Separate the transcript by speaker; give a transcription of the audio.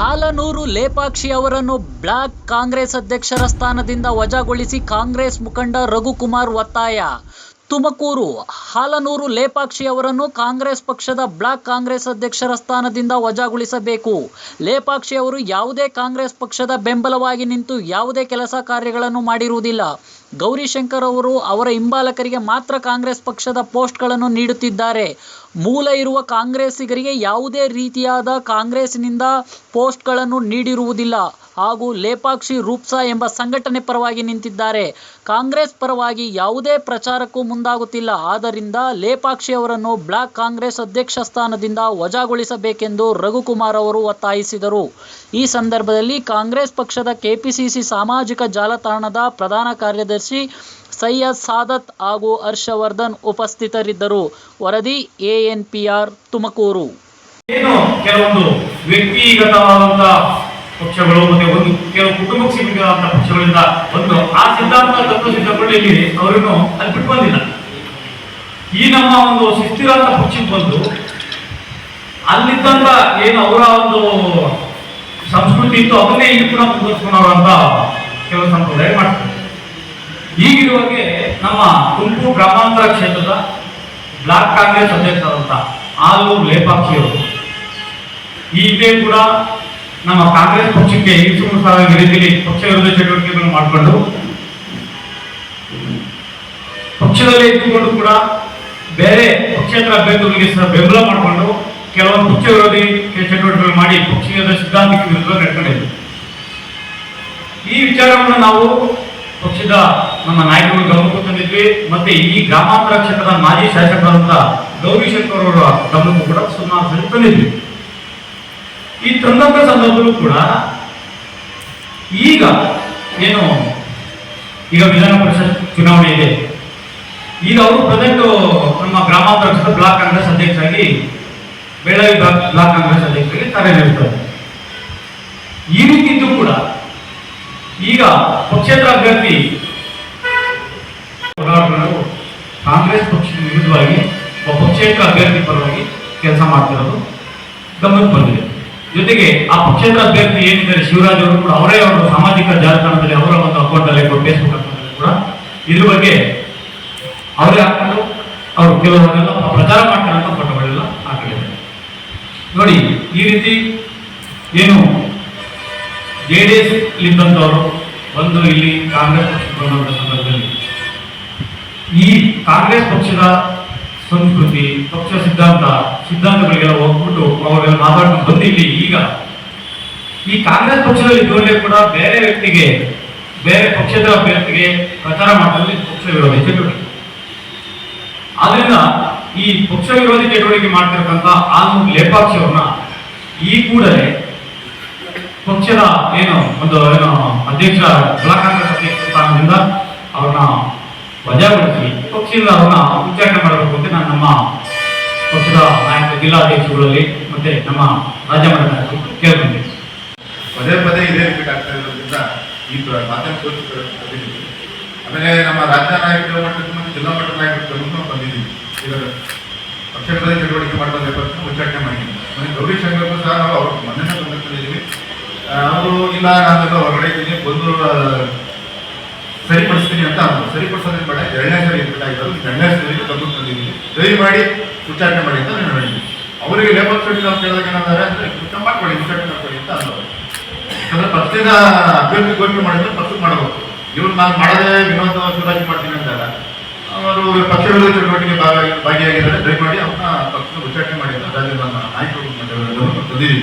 Speaker 1: ಹಾಲನೂರು ಲೇಪಾಕ್ಷಿ ಅವರನ್ನು ಬ್ಲಾಕ್ ಕಾಂಗ್ರೆಸ್ ಅಧ್ಯಕ್ಷರ ಸ್ಥಾನದಿಂದ ವಜಾಗೊಳಿಸಿ ಕಾಂಗ್ರೆಸ್ ಮುಖಂಡ ರಘುಕುಮಾರ್ ಒತ್ತಾಯ. ತುಮಕೂರು ಹಾಲನೂರು ಲೇಪಾಕ್ಷಿ ಅವರನ್ನು ಕಾಂಗ್ರೆಸ್ ಪಕ್ಷದ ಬ್ಲಾಕ್ ಕಾಂಗ್ರೆಸ್ ಅಧ್ಯಕ್ಷರ ಸ್ಥಾನದಿಂದ ವಜಾಗೊಳಿಸಬೇಕು. ಲೇಪಾಕ್ಷಿ ಅವರು ಯಾವುದೇ ಕಾಂಗ್ರೆಸ್ ಪಕ್ಷದ ಬೆಂಬಲವಾಗಿ ನಿಂತು ಯಾವುದೇ ಕೆಲಸ ಕಾರ್ಯಗಳನ್ನು ಮಾಡಿರುವುದಿಲ್ಲ. ಗೌರಿಶಂಕರ್ ಅವರು ಅವರ ಹಿಂಬಾಲಕರಿಗೆ ಮಾತ್ರ ಕಾಂಗ್ರೆಸ್ ಪಕ್ಷದ ಪೋಸ್ಟ್ಗಳನ್ನು ನೀಡುತ್ತಿದ್ದಾರೆ. ಮೂಲ ಇರುವ ಕಾಂಗ್ರೆಸ್ಸಿಗರಿಗೆ ಯಾವುದೇ ರೀತಿಯಾದ ಕಾಂಗ್ರೆಸ್ನಿಂದ ಪೋಸ್ಟ್ಗಳನ್ನು ನೀಡಿರುವುದಿಲ್ಲ. ಹಾಗೂ ಲೇಪಾಕ್ಷಿ ರೂಪ್ಸಾ ಎಂಬ ಸಂಘಟನೆ ಪರವಾಗಿ ನಿಂತಿದ್ದಾರೆ. ಕಾಂಗ್ರೆಸ್ ಪರವಾಗಿ ಯಾವುದೇ ಪ್ರಚಾರಕ್ಕೂ ಮುಂದಾಗುತ್ತಿಲ್ಲ. ಆದ್ದರಿಂದ ಲೇಪಾಕ್ಷಿ ಅವರನ್ನು ಬ್ಲಾಕ್ ಕಾಂಗ್ರೆಸ್ ಅಧ್ಯಕ್ಷ ಸ್ಥಾನದಿಂದ ವಜಾಗೊಳಿಸಬೇಕೆಂದು ರಘುಕುಮಾರ್ ಅವರು ಒತ್ತಾಯಿಸಿದರು. ಈ ಸಂದರ್ಭದಲ್ಲಿ ಕಾಂಗ್ರೆಸ್ ಪಕ್ಷದ ಕೆಪಿಸಿಸಿ ಸಾಮಾಜಿಕ ಜಾಲತಾಣದ ಪ್ರಧಾನ ಕಾರ್ಯದರ್ಶಿ ಸೈಯದ್ ಸಾದತ್ ಹಾಗೂ ಹರ್ಷವರ್ಧನ್ ಉಪಸ್ಥಿತರಿದ್ದರು. ವರದಿ ಎಎನ್ಪಿಆರ್ ತುಮಕೂರು.
Speaker 2: ಏನು ಕೆಲವೊಂದು ವ್ಯಕ್ತಿಗತವಾದಂತ ಪಕ್ಷಗಳು ಮತ್ತೆ ಒಂದು ಕೆಲವು ಕುಟುಂಬಕ್ಕೆ ಸೀಮಿತವಾದಂತಹ ಪಕ್ಷಗಳಿಂದ ಒಂದು ಆ ಸಿದ್ಧಾಂತ ತತ್ವ ಸಿದ್ಧಪಡಲಿ ಅವರನ್ನು ಅಲ್ಲಿ ಬಿಟ್ಟು ಬಂದಿಲ್ಲ. ಈ ನಮ್ಮ ಒಂದು ಸುಸ್ಥಿರಾಂತ ಪಕ್ಷಕ್ಕೆ ಬಂದು ಅಲ್ಲಿದ್ದಂತ ಏನು ಅವರ ಒಂದು ಸಂಸ್ಕೃತಿ ಇತ್ತು, ಅದನ್ನೇ ಇಲ್ಲಿ ಕೂಡ ಮುಂದುವರಿಸಿಕೊಂಡವರಂತ ಕೆಲವು ಸಂಪ್ರದಾಯ ಮಾಡ್ತಾರೆ. ಈಗಿರುವಾಗೆ ನಮ್ಮ ತುಮಕೂರು ಗ್ರಾಮಾಂತರ ಕ್ಷೇತ್ರದ ಬ್ಲಾಕ್ ಕಾಂಗ್ರೆಸ್ ಅಧ್ಯಕ್ಷರಾದಂತಹ ಆಲೂರು ಲೇಪಾಕ್ಷಿಯವರು, ಈಗಲೇ ಕೂಡ ನಮ್ಮ ಕಾಂಗ್ರೆಸ್ ಪಕ್ಷಕ್ಕೆ ಹಿಂಸಾ ರೀತಿಯಲ್ಲಿ ಪಕ್ಷ ವಿರೋಧ ಚಟುವಟಿಕೆಗಳನ್ನು ಮಾಡಿಕೊಂಡು ಪಕ್ಷದಲ್ಲಿ ಇದ್ದುಕೊಂಡು ಕೂಡ ಬೇರೆ ಪಕ್ಷೇತರ ಅಭ್ಯರ್ಥಿಗಳಿಗೆ ಸಹ ಬೆಂಬಲ ಮಾಡಿಕೊಂಡು ಕೆಲವೊಂದು ಪಕ್ಷ ವಿರೋಧಿ ಚಟುವಟಿಕೆಗಳು ಮಾಡಿ ಪಕ್ಷದ ಸಿದ್ಧಾಂತಕ್ಕೆ ವಿರುದ್ಧ ನಡ್ಕೊಂಡಿದೆ ಈ ವಿಚಾರವನ್ನು ನಾವು ಪಕ್ಷದ ನಮ್ಮ ನಾಯಕರು ಗಮನಕ್ಕೂ ತಂದಿದ್ವಿ ಮತ್ತೆ ಈ ಗ್ರಾಮಾಂತರ ಕ್ಷೇತ್ರದ ಮಾಜಿ ಶಾಸಕರಂತ ಗೌರಿಶಂಕರ್ ಅವರ ಗಮನಕ್ಕೂ ಕೂಡ ಸುಮಾರು ಸರಿ ತಂದಿದ್ವಿ. ಈ ತಂದಂತ ಸಂದರ್ಭದಲ್ಲೂ ಕೂಡ ಈಗ ಏನು ಈಗ ವಿಧಾನ ಪರಿಷತ್ ಚುನಾವಣೆ ಇದೆ. ಈಗ ಅವರು ಪ್ರೆಸೆಂಟ್ ನಮ್ಮ ಗ್ರಾಮಾಂತರ ಕ್ಷೇತ್ರ ಬ್ಲಾಕ್ ಕಾಂಗ್ರೆಸ್ ಅಧ್ಯಕ್ಷರಾಗಿ ಬೆಳಗಾವಿ ಬ್ಲಾಕ್ ಕಾಂಗ್ರೆಸ್ ಅಧ್ಯಕ್ಷರಾಗಿ ಕಾರ್ಯನಿರ್ವಹಿಸ್ತಾರೆ ಈ ರೀತಿ ಕೂಡ ಈಗ ಪಕ್ಷೇತರ ಅಭ್ಯರ್ಥಿ ಕಾಂಗ್ರೆಸ್ ಪಕ್ಷದ ವಿರುದ್ಧವಾಗಿ ಪಕ್ಷೇತರ ಅಭ್ಯರ್ಥಿ ಪರವಾಗಿ ಕೆಲಸ ಮಾಡ್ತಿರೋದು ಗಮನಕ್ಕೆ ಬಂದಿದೆ. ಜೊತೆಗೆ ಆ ಪಕ್ಷದ ಅಭ್ಯರ್ಥಿ ಏನಿದ್ದಾರೆ, ಶಿವರಾಜ್ ಅವರು ಕೂಡ ಅವರೇ ಒಂದು ಸಾಮಾಜಿಕ ಜಾಲತಾಣದಲ್ಲಿ ಅವರ ಒಂದು ಅಕೌಂಟ್ ಅಲ್ಲಿ ಫೇಸ್ಬುಕ್ ಅಕೌಂಟ್ ಕೂಡ ಇದ್ರ ಬಗ್ಗೆ ಅವರೇ ಹಾಕೊಂಡು ಅವರು ಕೆಲವರೆಲ್ಲ ಪ್ರಚಾರ ಮಾಡ್ತಾರಂತ ಫೋಟೋಗಳೆಲ್ಲ ಹಾಕಿದ್ದಾರೆ. ನೋಡಿ, ಈ ರೀತಿ ಏನು ಜೆ ಡಿ ಎಸ್ ಇದ್ದಂಥವರು ಒಂದು ಇಲ್ಲಿ ಕಾಂಗ್ರೆಸ್ ಬಂದಂಥ ಸಂದರ್ಭದಲ್ಲಿ ಈ ಕಾಂಗ್ರೆಸ್ ಪಕ್ಷದ ಸಂಸ್ಕೃತಿ, ಪಕ್ಷ ಸಿದ್ಧಾಂತ, ಸಿದ್ಧಾಂತಗಳಿಗೆಲ್ಲ ಹೋಗ್ಬಿಟ್ಟು ಅವಾಗೆಲ್ಲ ಮಾತಾಡ್ಕೊಂಡು ಬಂದಿಲ್ಲಿ ಈಗ. ಈ ಕಾಂಗ್ರೆಸ್ ಪಕ್ಷದಲ್ಲಿ ಇದ್ದವರಿಗೆ ಕೂಡ ಬೇರೆ ವ್ಯಕ್ತಿಗೆ, ಬೇರೆ ಪಕ್ಷದ ಅಭ್ಯರ್ಥಿಗೆ ಪ್ರಚಾರ ಮಾಡುವಲ್ಲಿ ಪಕ್ಷ ವಿರೋಧಿ ಚಟುವಟಿಕೆ. ಆದ್ರಿಂದ ಈ ಪಕ್ಷ ವಿರೋಧಿ ಚಟುವಟಿಕೆ ಮಾಡ್ತಿರ್ತಕ್ಕಂಥ ಆನಂದ್ ಲೇಪಾಕ್ಷಿ ಈ ಕೂಡಲೇ ಪಕ್ಷದ ಏನು ಒಂದು, ಏನು ಅಧ್ಯಕ್ಷ ಜಿಲ್ಲಾ ಕಾಂಗ್ರೆಸ್ ಅಧ್ಯಕ್ಷ ಸ್ಥಾನದಿಂದ ಅವ್ರನ್ನ ವಜಾಗೊಳಿಸಿ. ಪಕ್ಷದಿಂದ ಅವನ್ನ ಉಚ್ಚಾಟನೆ ಮಾಡಬೇಕು ಅಂತ ನಾನು ನಮ್ಮ ಪಕ್ಷದ ನಾಯಕ ಜಿಲ್ಲಾಧ್ಯಕ್ಷಗಳಲ್ಲಿ ಮತ್ತೆ ನಮ್ಮ ರಾಜ್ಯ ಮಟ್ಟದ ನಾಯಕರು ಕೇಳ್ಕೊಂಡೆ.
Speaker 3: ಪದೇ ಪದೇ ಇದೇ ರಿಪೀಟ್ ಆಗ್ತಾ ಇರೋದ್ರಿಂದ ಈ ಮಾತನ್ನು ಸೋಚಿಸಿದ್ರು ಆಮೇಲೆ ನಮ್ಮ ರಾಜ್ಯ ನಾಯಕರ ಮಟ್ಟಕ್ಕೆ ಮತ್ತು ಜಿಲ್ಲಾ ಮಟ್ಟದ ನಾಯಕರು ಬಂದಿದ್ದೀವಿ. ಇದರ ಪಕ್ಷದ ಚಟುವಟಿಕೆ ನೇಪಥ್ಯ ಉಚ್ಚಾಟನೆ ಮಾಡಿದ್ದೀನಿ ಆಮೇಲೆ ಗೌರಿ ಶಂಕರ್ ಸಹ ನಾವು ಅವ್ರ ಮನೆಯನ್ನು ಬಂದಿದ್ದೀವಿ ಅವರು ಇಲ್ಲ ನಾನೆಲ್ಲ ಹೊರಗಡೆ ಇದ್ದೀನಿ ಬಂದು ಸರಿಪಡಿಸ್ತೀನಿ ಅಂತ ಅಂದ್ರು. ಸರಿಪಡಿಸೋದ್ರೆ ಬೇಡ, ಎರಡನೇ ಸರಿ ರಿಪೀಟ್ ಆಗಿರೋದು ಎರಡನೇ ಸರಿ ಗಮನಕ್ಕೆ ದಯವಿ ದಯಮಾಡಿ ಉಚ್ಚಾರಣೆ ಮಾಡಿ ಅಂತ ನಾನು ಹೇಳಿದ್ದೀನಿ ಅವರಿಗೆ ಲೇಬರ್ ಸೈಡ್ ಅಂತ ಹೇಳಿದಾಗ ಏನಂತಾರೆ ಅಂದರೆ ಮಾಡ್ಕೊಳ್ಳಿ ಉಚ್ಚಾಟನೆ ಮಾಡ್ಕೊಳ್ಳಿ ಅಂತ ಅಂದರು. ಪಕ್ಷದ ಅಭ್ಯರ್ಥಿ ಘೋಷಣೆ ಮಾಡಿದ್ರೆ ಪಕ್ಷಕ್ಕೆ ಮಾಡಬೇಕು ಇವ್ರು ನಾನು ಮಾಡದೇ ವಿನೋದ ಶಿವರಾಜ್ ಮಾಡ್ತೀನಿ ಅಂದಾಗ, ಅವರು ಪಕ್ಷ ವಿರೋಧ ಚಟುವಟಿಕೆ ಭಾಗ ಭಾಗಿಯಾಗಿದ್ದಾರೆ. ದಯಮಾಡಿ ಅವನ್ನ ಪಕ್ಷದ ಉಚ್ಚಾರಣೆ ಮಾಡಿ ರಾಜ್ಯದ ನಾಯಕರು ಮತ್ತೆ ಅವರ ತಂದಿದ್ದೀವಿ